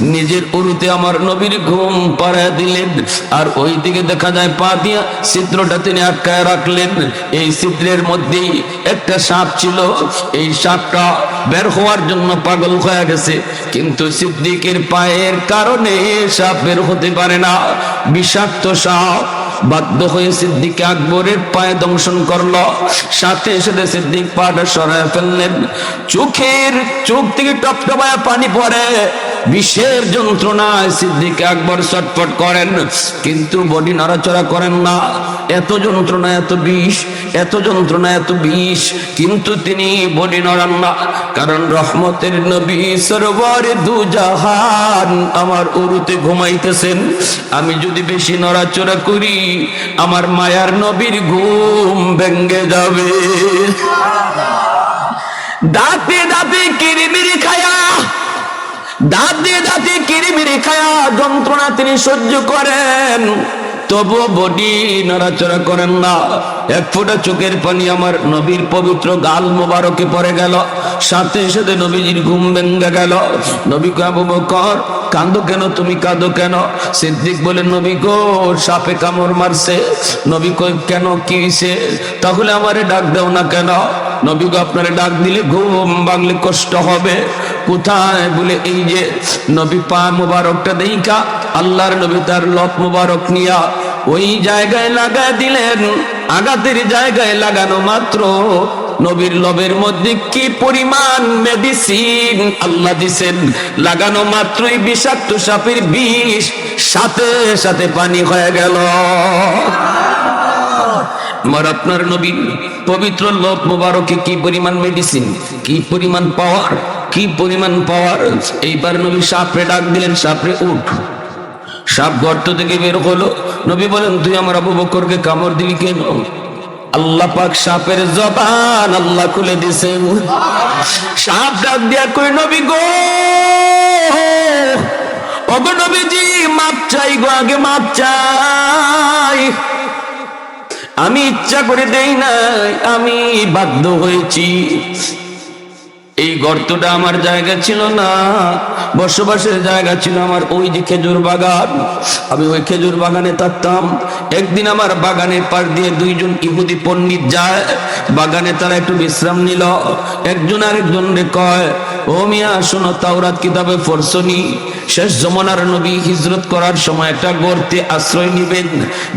নিজের উরুতে আমার নবীর ঘুম পাড়ায় দিলেন। আর ওই দিকে দেখা যায় পা দিয়া চিত্রটা তিনি আটকায় রাখলেন। এই চিত্রের মধ্যেই একটা সাপ ছিল। এই সাপটা বের হওয়ার জন্য পাগল হয়ে গেছে। কিন্তু সিদ্দিকের পায়ের কারণে সাপ বের হতে পারে না। বিষাক্ত সাপ বাধ্য হয়ে সিদ্দিক আকবরের পায়ে দংশন করল। সাথে সাথে সিদ্দিক পাটা সরায় ফেললেন। চোখের চোখ থেকে টপটপায় পানি পড়ে। বিষের যন্ত্রণায় সিদ্দিক আকবর ছটফট করেন। কিন্তু বডি নড়াচড়া করেন না। এত যন্ত্রণা, এত বিষ, এত যন্ত্রণা, এত বিষ। কিন্তু তিনি বডি নড়ান না। কারণ রহমতের নবী সরোবরে দুজাহান আমার উরুতে ঘুমাইতেছেন। আমি যদি বেশি নড়াচড়া করি আমার মায়ার নবীর ঘুম ভেঙ্গে যাবে। দাঁতে দাঁতে কিরিমিরি খায়া, দাঁতে দাঁতে কিরিমিরি খায়া যন্ত্রণা তিনি সহ্য করেন। তবুও বডি নড়াচড়া করেন না। এক ফোঁটা চোখের পানি আমার নবীর পবিত্র গাল মোবারকে পড়ে গেল। সাথে সাথে নবীজির ঘুম ভেঙ্গে গেল। নবী কাবু বকর, কাঁদো কেন? তুমি কাঁদো কেন? সিদ্দিক বলে, নবী গো, সাপে কামড় মারছে। নবী কেন? কি? তাহলে আমারে ডাক দাও না কেন? নবী গো আপনারে ডাক দিলে ঘুম বাংলে কষ্ট হবে। কোথায় বলে এই যে নবী পা মুবারকটা দেইকা আল্লাহর নবী তার লত মুবারক নিয়া ওই জায়গায় লাগা দিলেন, আঘাতের জায়গায় লাগানো মাত্র। নবীর লবের মধ্যে কি পরিমাণ মেডিসিন? আল্লাহ দিছেন, লাগানো মাত্রই বিষাক্ত সাপের বিষ, সাথে সাথে পানি হয়ে গেল। আমার আপনার নবী পবিত্র লোক মোবারকে কি পরিমাণ মেডিসিন কি পরিমাণ পাওয়ার কি পরিমাণ পাওয়ার এইবার নবী সাপরে ডাক দিলেন, সাপরে উঠ। সাপ গর্ত থেকে বের হলো। নবী বলেন, তুই আমার আবু বকরকে কামড় দিবি কেন? আল্লাহ পাক সাপের জবান আল্লাহ খুলে দিছে। সাপ ডাক দিয়া কই নবী গো, ওগো নবীজি, মাপ চাই গো, আগে মাপ চাই। আমি ইচ্ছা করে দেই নাই, আমি বাধ্য হয়েছি। এই গর্তটা আমার জায়গা ছিল না, বসবাসের জায়গা ছিল আমার ওই যে খেজুর বাগান। আমি ওই খেজুর বাগানে থাকতাম। একদিন আমার বাগানের পাশ দিয়ে দুইজন ইহুদি পণ্ডিত যায়, বাগানে তারা একটু বিশ্রাম নিল। একজন আরেকজন রে কয় ও মিয়া, শোনো, তাওরাত কিতাবে ফরসনি। শেষ জমানার নবী হিজরত করার সময় একটা গর্তে আশ্রয় নিবেন।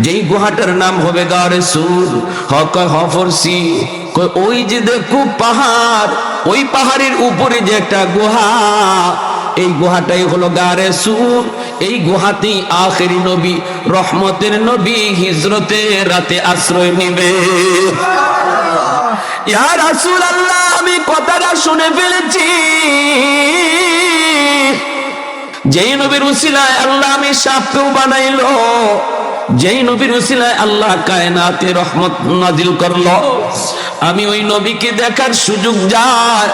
যেই গুহাটার নাম হবে গারে সুর। হক হফরসি ওই যে দেখো পাহাড়, ওই পাহাড়ের উপরে যে একটা গুহা, এই গুহাটাই হলো গারে সুর। এই গুহাতেই আখেরি নবী, রহমতের নবী হিজরতে রাতে আশ্রয় নিবে। ইয়া রাসূলুল্লাহ, আমি কথাটা শুনে ফেলেছি। যেই নবীর উসিলায় আল্লাহ আমি সাপকেও বানাইলো, যেই নবীর উসিলায় আল্লাহ কায়নাতে রহমত নাজিল করল, আমি ওই নবীকে দেখার সুযোগ যায়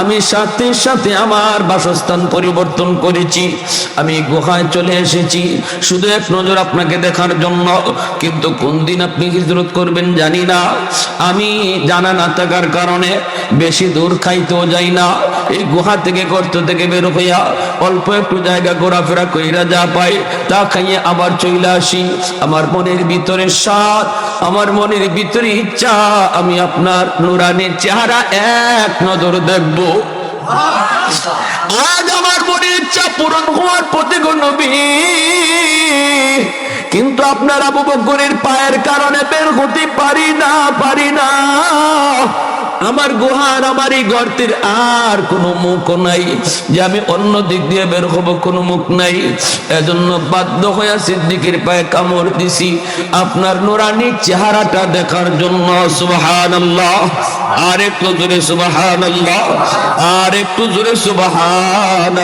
আমি সাথে সাথে আমার বাসস্থান পরিবর্তন করেছি। আমি গুহায় চলে এসেছি। শুধু এক নজর আপনাকে দেখার জন্য। কিন্তু কোন দিন আপনি হিজরত করবেন জানি না। আমি জানা না থাকার কারণে বেশি দূর খাইতেও যাই না। এই গুহা থেকে গর্ত থেকে বের হইয়া অল্প একটু জায়গা ঘোরাফেরা কইরা যা পাই, তা খাইয়ে আবার চলে আসি। আমার মনের ভিতরে স্বাদ, আমার মনের ভিতরে ইচ্ছা। আমি আপনার নুরানের চেহারা এক নজর দেখব। আজ আমার মনের ইচ্ছা পূরণ হওয়ার প্রতি নবী। কিন্তু আপনার আবু বকরের পায়ের কারণে বের হতে পারি না পারি না। আমার গুহার, আমার এই গর্তের আর কোনো মুখ নাই। যে আমি অন্য দিক দিয়ে বের হব, কোনো মুখ নাই। এজন্য বাধ্য হয়ে সিদ্দিকের পায়ে কামড় দিছি। আপনার নোরানির চেহারাটা দেখার জন্য সুবাহান আল্লাহ আর একটু জোরে সুবাহান আর একটু জোরে সুবাহান